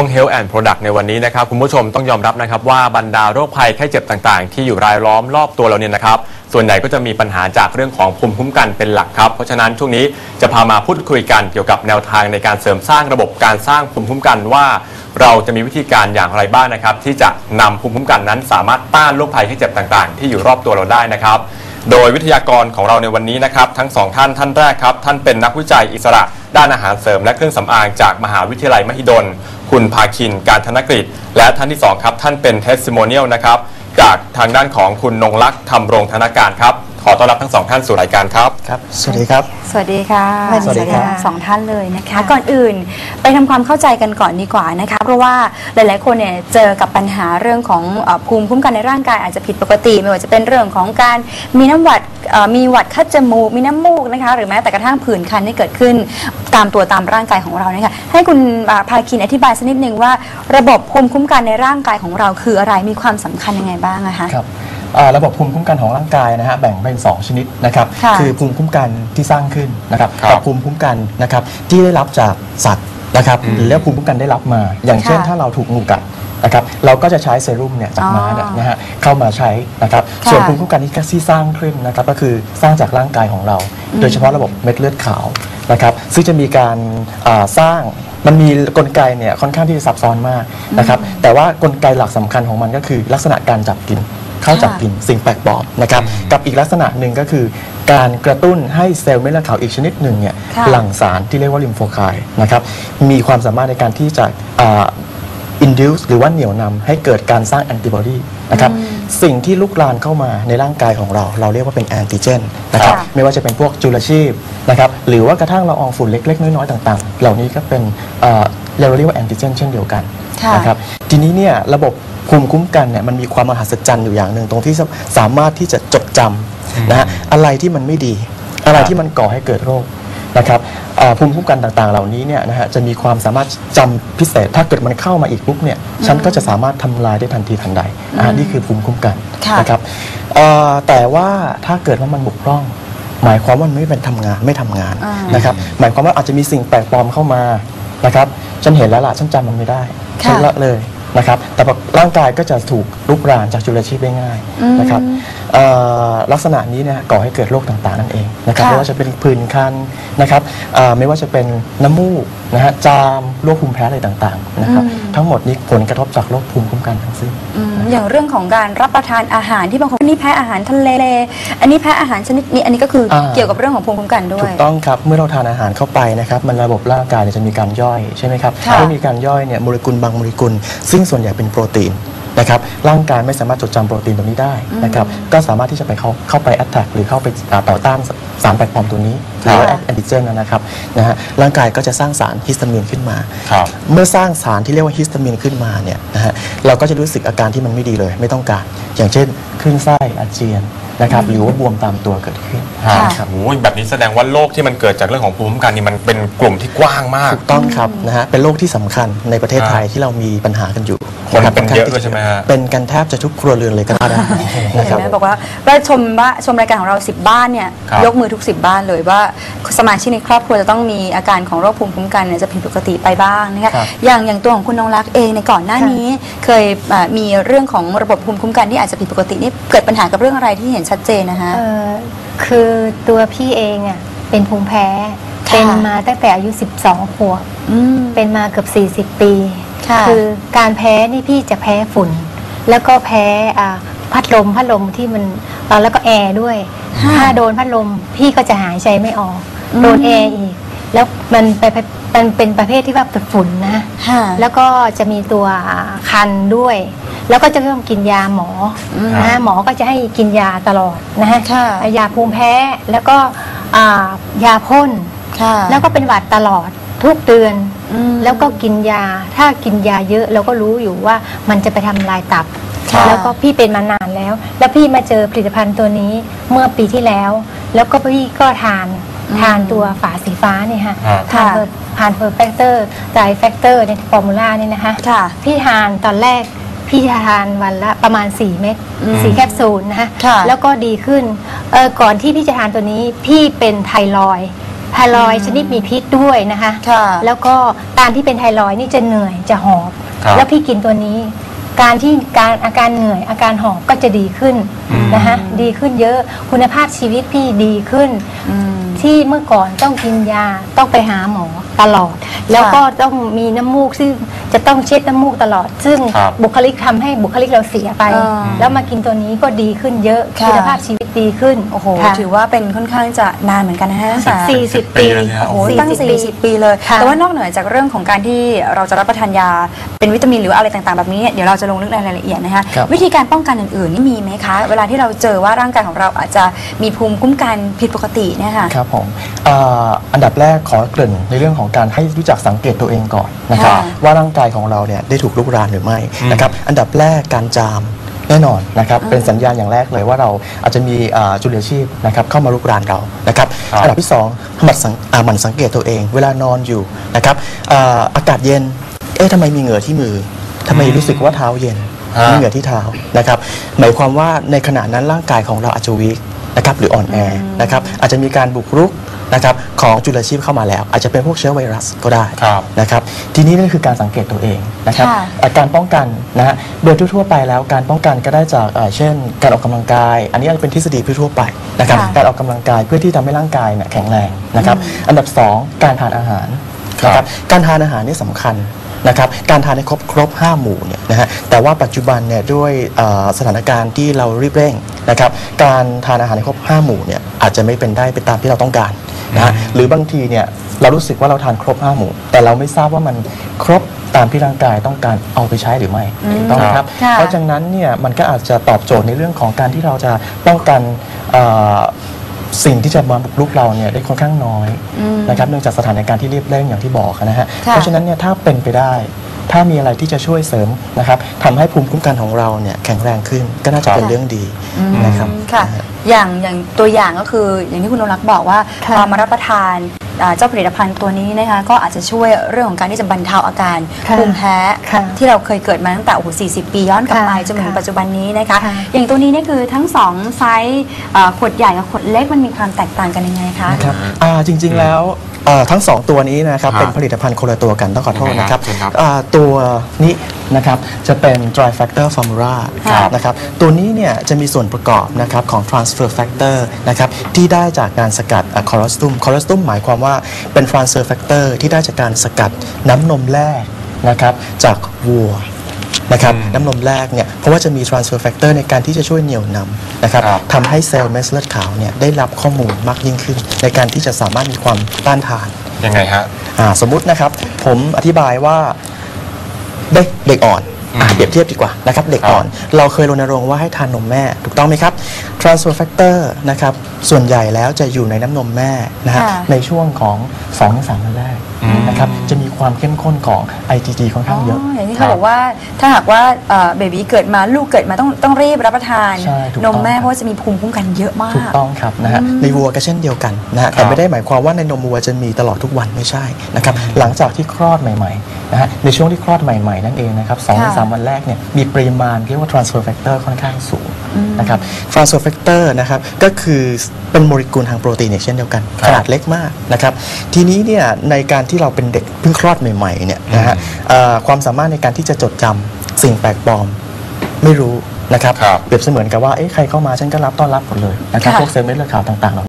วง Health and Product ในวันนี้นะครับ คุณผู้ชมต้องยอมรับนะครับว่าบรรดาโรคภัยไข้เจ็บต่างๆ ที่อยู่รายล้อมรอบตัวเราเนี่ยนะครับ ส่วนใหญ่ก็จะมีปัญหาจากเรื่องของภูมิคุ้มกันเป็นหลักครับ เพราะฉะนั้นช่วงนี้จะพามาพูดคุยกันเกี่ยวกับแนวทางในการเสริมสร้างระบบการสร้างภูมิคุ้มกันว่า เราจะมีวิธีการอย่างไรบ้างนะครับ ที่จะนำภูมิคุ้มกันนั้น สามารถต้านโรคภัยไข้เจ็บต่างๆ ที่อยู่รอบตัวเราได้นะครับ โดยวิทยากรของเราในวันนี้นะครับทั้งสองท่านท่านแรกครับ ท่านเป็นนักวิจัยอิสระ ด้านอาหารเสริมและเครื่องสำอางจากมหาวิทยาลัยมหิดล คุณภาคินการธนกฤษและท่านที่สองครับท่านเป็นเทสซิโมเนียลนะครับจากทางด้านของคุณนงลักษ์ทำรงธนาการครับ ขอต้อนรับทั้งสองท่านสู่รายการครับ ครับ สวัสดีครับ สวัสดีค่ะสวัสดีครับทั้งสองท่านเลยนะคะ ก่อนอื่นไปทำความเข้าใจกันก่อนดีกว่านะคะ เพราะว่าหลาย ๆ คนเนี่ยเจอกับปัญหาเรื่องของเอ่อภูมิคุ้มกันในร่างกายอาจจะผิดปกติ ไม่ว่าจะเป็นเรื่องของการมีน้ำหวัดเอ่อมีหวัดคัดจมูก มีน้ำมูกนะคะ หรือแม้แต่กระทั่งผื่นคันที่เกิดขึ้นตามตัวตามร่างกายของเราเนี่ยค่ะให้คุณอ่าภาคินอธิบายสักนิดนึงว่า ระบบภูมิคุ้มกันในร่างกายของเราคืออะไรมีความสำคัญยังไงบ้างอะคะครับ อ่าระบบภูมิคุ้มกันของร่างกายนะฮะแบ่งเป็น 2 ชนิดนะครับค่ะอภูมิคุ้มกันที่สร้างขึ้นนะครับครับกับภูมิคุ้มกันนะครับที่ได้รับจากสัตว์นะครับอืม หรือเรียกภูมิคุ้มกันได้รับมา อย่างเช่น ค่ะถ้าเราถูกงูกัดนะครับเราก็จะใช้เซรุ่มเนี่ยจากอ๋อม้าเนี่ยนะฮะเข้ามาใช้นะครับค่ะส่วนภูมิคุ้มกันที่ที่สร้างขึ้นนะครับก็คือสร้างจากร่างกายของเรา อืม โดยเฉพาะระบบเม็ดเลือดขาวนะครับซึ่งจะมีการอ่าสร้างมันมีกลไกเนี่ยค่อนข้างที่จะซับซ้อนมากนะครับแต่ว่ากลไกหลักสำคัญของมันก็คือลักษณะการจับกิน เข้าจับกลิ่นสิ่งแปลกปลอมนะครับกับอีกลักษณะหนึ่งก็คือ การกระตุ้นให้เซลล์เม็ดเลือดขาวอีกชนิดหนึ่งเนี่ยค่ะ หลั่งสารที่เรียกว่าลิมโฟไคน์นะครับมีความสามารถในการที่จะอ่า induce หรือว่าเหนี่ยวนำให้เกิดการสร้างแอนติบอดีนะครับสิ่งที่ลุกลานเข้ามาในร่างกายของเรา เราเรียกว่าเป็นแอนติเจนนะครับค่ะ ไม่ว่าจะเป็นพวกจุลชีพนะครับหรือว่ากระทั่งละอองฝุ่นเล็ก ๆ น้อย ๆ ต่าง ๆ เหล่านี้ก็เป็นเอ่อเราเรียกว่าแอนติเจนเช่นเดียวกันค่ะ นะครับทีนี้เนี่ยระบบ ภูมิคุ้มกันเนี่ยมันมีความมหัศจรรย์อยู่อย่างหนึ่งตรงที่สสามารถที่จะจดจำนะฮะอะไรที่มันไม่ดี อะไรที่มันก่อให้เกิดโรคนะครับอ่าภูมิคุ้มกันต่างๆ เหล่านี้เนี่ยนะฮะจะมีความสามารถจำพิเศษ ถ้าเกิดมันเข้ามาอีกปุ๊บเนี่ยฉันก็จะสามารถทำลายได้ทันทีทันใดอ่านี่คือภูมิคุ้มกันค่ะนะครับเอ่อแต่ว่าถ้าเกิดว่ามันบกพร่อง หมายความว่ามันไม่เป็นทำงานไม่ทำงานอ่านนะครับหมายความว่าอาจจะมีสิ่งแปลกปลอมเข้ามานะครับฉันเห็นแล้วล่ะฉันจำมันไม่ได้ค่ะฉันละเลย นะครับแต่ร่างกายก็จะถูกลุกรานจากจุลชีพได้ง่ายนะครับ เอ่อลักษณะนี้เนี่ยก่อให้เกิดโรคต่างๆนั่นเองนะครับค่ะไม่ว่าจะเป็นผื่นคันนะครับเอ่อไม่ว่าจะเป็นน้ำมูกนะฮะจามโรคภูมิแพ้อะไรต่างๆนะครับอืม ทั้งหมดนี้ผลกระทบจากโรคภูมิคุ้มกันทั้งสิ้น อืมอย่างเรื่องของการรับประทานอาหารที่บางคนอันนี้แพ้อาหารทะเล อันนี้แพ้อาหารชนิดนี้ อันนี้ก็คืออา เกี่ยวกับเรื่องของภูมิคุ้มกันด้วถูย กต้องครับ เมื่อเราทานอาหารเข้าไปนะครับ มันระบบร่างกายเนี่ยจะมีการย่อยใช่ไหมครับค่ะเมื่อมีการย่อยเนี่ยโมเลกุลบางโมเลกุล ซึ่งส่วนใหญ่เป็นโปรตีน นะครับร่างกายไม่สามารถจดจำโปรตีนตัวนี้ได้นะครับก็สามารถที่จะไปเข้าเข้าไป attack หรือเข้าไปอ่าต่อต้านสารแปลกปลอมตัวนี้หรือว่าค่ะแอนติเจนนะครับนะฮะร่างกายก็จะสร้างสารฮิสตามีนขึ้นมาครับเมื่อสร้างสารที่เรียกว่าฮิสตามีนขึ้นมาเนี่ยนะฮะเราก็จะรู้สึกอาการที่มันไม่ดีเลย ไม่ต้องการ อย่างเช่นคลื่นไส้อาเจียน นะครับหรือว่าบวมตามตัวเกิดขึ้น ค่ะนะครับโอ้ยแบบนี้แสดงว่าโรคที่มันเกิดจากเรื่องของภูมิคุ้มกันนี่มันเป็นกลุ่มที่กว้างมาก ถูกต้องครับนะฮะเป็นโรคที่สำคัญในประเทศไทยที่เรามีปัญหากันอยู่คนรับเป็นเยอะด้วยใช่ไหมฮะ เป็นกันแทบจะทุกครัวเรือนเลยก็ได้นะเห็ครับนไหมบอกว่าว่าชมว่าชมรายการของเรา 10 บ้านเนี่ยครับ ยกมือทุก 10 บ้านเลยว่า สมาชิกในครอบครัวจะต้องมีอาการของโรคภูมิคุ้มกันเนี่ยจะผิดปกติไปบ้างนะคะครับอย่างอย่างตัวของคุณนงรักเองในก่อนหน้านี้ เคยอ่ามีเรื่องของระบบภูมิคุ้มกันที่อาจจะผิดปกตินี่เกิดปัญหากับเรื่องอะไรที่เห็นชัดเจนนะคะ เอ่อคือตัวพี่เองอะเป็นภูมิแพ้ ค่ะ เป็นมาตั้งแต่อายุ 12 ขวบ อืม เป็นมาเกือบ 40 ปีค่ะ อการแพ้นี่พี่จะแพ้ฝุ่น แล้วก็แพ้อ่าพัดลมพัดลมที่มันอ่าแล้วก็แอร์ด้วย ถ้าโดนพัดลมพี่ก็จะหายใจไม่ออกอืมโดนแอร์อีก แล้วมันไปไปมันเป็นประเภทที่ว่าเป็นฝุ่นนะ ค่ะแล้วก็จะมีตัวคันด้วย แล้วก็จะต้องกินยาหมออมนะฮะหมอก็จะให้กินยาตลอดนะฮะค่ะ ยาภูมิแพ้แล้วก็อ่ายาพ่น ค่ะแล้วก็เป็นหวัดตลอดทุกเดือน อืม แล้วก็กินยา ถ้ากินยาเยอะเราก็รู้อยู่ว่ามันจะไปทำลายตับ ค่ะ แล้วก็พี่เป็นมานานแล้ว แล้วพี่มาเจอผลิตภัณฑ์ตัวนี้เมื่อปีที่แล้ว แล้วก็พี่ก็ทานอืม ทานตัวฝาสีฟ้าเนี่ยค่ะครับทานค่ะเพอร์ทานเพอร์แฟกเตอร์ไดแฟกเตอร์ในฟอร์มูล่านี่นะคะค่ะพี่ทานตอนแรกพี่ทานวันละประมาณ 4 เม็ดอืมสี่แคปซูลนะคะค่ะแล้วก็ดีขึ้นเออก่อนที่พี่จะทานตัวนี้พี่เป็นไทรอยด์ไทรอยด์ชนิดมีพิษด้วยนะคะค่ะแล้วก็การที่เป็นไทรอยด์นี่จะเหนื่อยจะหอบครับแล้วพี่กินตัวนี้ การที่การอาการเหนื่อยอาการหอบก็จะดีขึ้นอืมนะคะดีขึ้นเยอะคุณภาพชีวิตพี่ดีขึ้นอืม ที่เมื่อก่อนต้องกินยาต้องไปหาหมอตลอด แล้วก็ต้องมีน้ำมูกซึ่ง จะต้องเช็ดน้ำมูกตลอด ซึ่งครับบุคลิกทำให้บุคลิกเราเสียไป อ่า แล้วมากินตัวนี้ก็ดีขึ้นเยอะค่ะ คุณภาพชีวิตดีขึ้นโอ้โห ค่ะ ถือว่าเป็นค่อนข้างจะนานเหมือนกันนะฮะตั้งแต่สี่สิบปี เลยนะฮะ โอ้โหตั้งปี40 ปีเลย ค่ะ แต่ว่านอกเหนือจากเรื่องของการที่เราจะรับประทานยาเป็นวิตามินหรือว่าอะไรต่างๆ แบบนี้เนี่ยเดี๋ยวเราจะลงลึกในรายละเอียดนะคะครับ วิธีการป้องกันอื่นๆนี่มีไหมคะ เวลาที่เราเจอว่าร่างกายของเราอาจจะมีภูมิคุ้มกันผิดปกติเนี่ยค่ะ ครับผมอ่าอันดับแรกขอเกริ่นในเรื่องของการให้รู้จักสังเกตตัวเองก่อนนะครับค่ะว่าร่างกายของเราเนี่ยได้ถูกลุกรานหรือไม่อืมนะครับอันดับแรกการจามแน่นอนนะครับเป็นสัญญาณอย่างแรกเลยว่าเราอาจจะมีอ่าจุลชีพนะครับเข้ามาลุกรานเรานะครับครับอันดับที่สองหมั่นสังอ่าหมั่นสังเกตตัวเอง เวลานอนอยู่นะครับอ่าอากาศเย็นเอ๊ะทำไมมีเหงื่อที่มือทำไมรู้สึกว่าเท้าเย็นฮะมีเหงื่อที่เท้านะครับหมายความว่าในขณะนั้นร่างกายของเราอาจจะวีคนะครับหรืออ่อนแอนะครับอาจจะมีการบุกรุก นะครับของจุลชีพเข้ามาแล้ว อาจจะเป็นพวกเชื้อไวรัสก็ได้ครับนะครับทีนี้นั่นคือการสังเกตตัวเองนะครับค่ะอะการป้องกันนะฮะโดยทั่วๆไปแล้วการป้องกันก็ได้จากอ่าเช่น การออกกำลังกาย อันนี้อาจจะเป็นทฤษฎีทั่วๆไปนะครับค่ะการออกกำลังกายเพื่อที่ทำให้ร่างกายเนี่ยแข็งแรงนะครับอันดับสองการทานอาหารครับนะครับการทานอาหารนี่สำคัญนะครับการทานให้ครบครบห้าหมู่เนี่ยนะฮะแต่ว่าปัจจุบันเนี่ยด้วยเอ่อสถานการณ์ที่เรารีบเร่งนะครับการทานอาหารให้ครบห้าหมู่เนี่ยอาจจะไม่เป็นได้ไปตามที่เราต้องการ นะฮะหรือบางทีเนี่ยเรารู้สึกว่าเราทานครบห้าหมู่ แต่เราไม่ทราบว่ามันครบตามที่ร่างกายต้องการเอาไปใช้หรือไม่ถูกต้องไหมครับ ค่ะเพราะฉะนั้นเนี่ยมันก็อาจจะตอบโจทย์ในเรื่องของการที่เราจะป้องกันเอ่อสิ่งที่จะมาบุกรุกเราเนี่ยได้ค่อนข้างน้อยอืมนะครับเนื่องจากสถานการณ์ที่รีบเร่งอย่างที่บอกนะฮะค่ะเพราะฉะนั้นเนี่ยถ้าเป็นไปได้ ถ้ามีอะไรที่จะช่วยเสริมนะครับทำให้ภูมิคุ้มกันของเราเนี่ยแข็งแรงขึ้นก็น่าจะเป็นเรื่องดีนะครับค่ะนะฮะอย่างอย่างตัวอย่างก็คืออย่างที่คุณนรักษ์บอกว่าค่ะพอมารับประทานอ่าเจ้าผลิตภัณฑ์ตัวนี้นะคะก็อาจจะช่วยเรื่องของการที่จะบรรเทาอาการค่ะภูมิแพ้ค่ะที่เราเคยเกิดมาตั้งแต่โอ้โห40 ปีย้อนกลับไปค่ะจนถึงค่ะปัจจุบันนี้นะคะค่ะอย่างตัวนี้เนี่ยคือทั้งสองไซส์อ่าขวดใหญ่กับขวดเล็กมันมีความแตกต่างกันยังไงคะนะครับอ่าจริงๆแล้วเอ่อทั้งสองตัวนี้นะครับครับเป็นผลิตภัณฑ์คนละตัวกันต้องขอโทษนะครับยังไงครับเชิญครับอ่าตัวนี้นะครับจะเป็น dry factor formula ครับนะครับตัวนี้เนี่ยจะมีส่วนประกอบนะครับของ transfer factor นะครับที่ได้จากการสกัดคอรัสตุมคอรัสตุมหมายความว่าเป็น transfer factor ที่ได้จากการสกัดน้ำนมแรกนะครับจากวัว นะครับอืมน้ำนมแรกเนี่ยเพราะว่าจะมี transfer factor ในการที่จะช่วยเหนี่ยวนำนะครับครับทำให้เซลล์เม็ดเลือดขาวเนี่ยได้รับข้อมูลมากยิ่งขึ้น ในการที่จะสามารถมีความต้านทานยังไงฮะอ่าสมมุตินะครับ ผมอธิบายว่าเด็กเด็กอ่อน อะอืมเปรียบเทียบดีกว่านะครับเด็กอ่อน เราเคยรณรงค์ว่าให้ทานนมแม่ถูกต้องไหมครับ transfer factor นะครับส่วนใหญ่แล้วจะอยู่ในน้ำนมแม่นะฮะค่ะ ในช่วงของ2-3วันแรกอืม นะครับจะมีความเข้มข้นของ IgG ค่อนอ๋ข้างเยออะ อย่างที่ครัเขาบบอกว่าถ้าหากว่าเบบีเกิดมาลูกเกิดมาต้องต้องรีบรับประทาน ใช่ถูกนต้อง มแม่ครับเพราะว่าจะมีภูมิคุ้มกันเยอะมากถูกต้องครับนะฮะอืมในวัวก็เช่นเดียวกันนะฮะแต่ไม่ได้หมายความว่าในนมวัวจะมีตลอดทุกวันไม่ใช่นะครับหลังจากที่คลอดใหม่ๆนะฮะในช่วงที่คลอดใหม่ๆนั่นเองนะครับสองถึงสามวันแรกเนี่ยมีปริมาณเรียกว่า transfer factor ค่อนข้างสูงนะครับ transfer factor นะครับก็คือเป็นโมเลกุลทางโปรตีนเนี่ยเช่นเดียวกันครับขนาดเล็กมากนะครับ ทีนี้เนี่ยในการที่เราเป็นเด็กเพิ่งคลอดใหม่ๆเนี่ยนะฮะอืมเอ่อความสามารถในการที่จะจดจำสิ่งแปลกปลอมไม่รู้นะครับครับเปรียบเสมือนกับว่าเอ๊ะใครเข้ามาฉันก็รับต้อนรับหมดเลยนะครับค่ะพวกเซลล์เม็ดเลือดขาวต่างๆเหล่า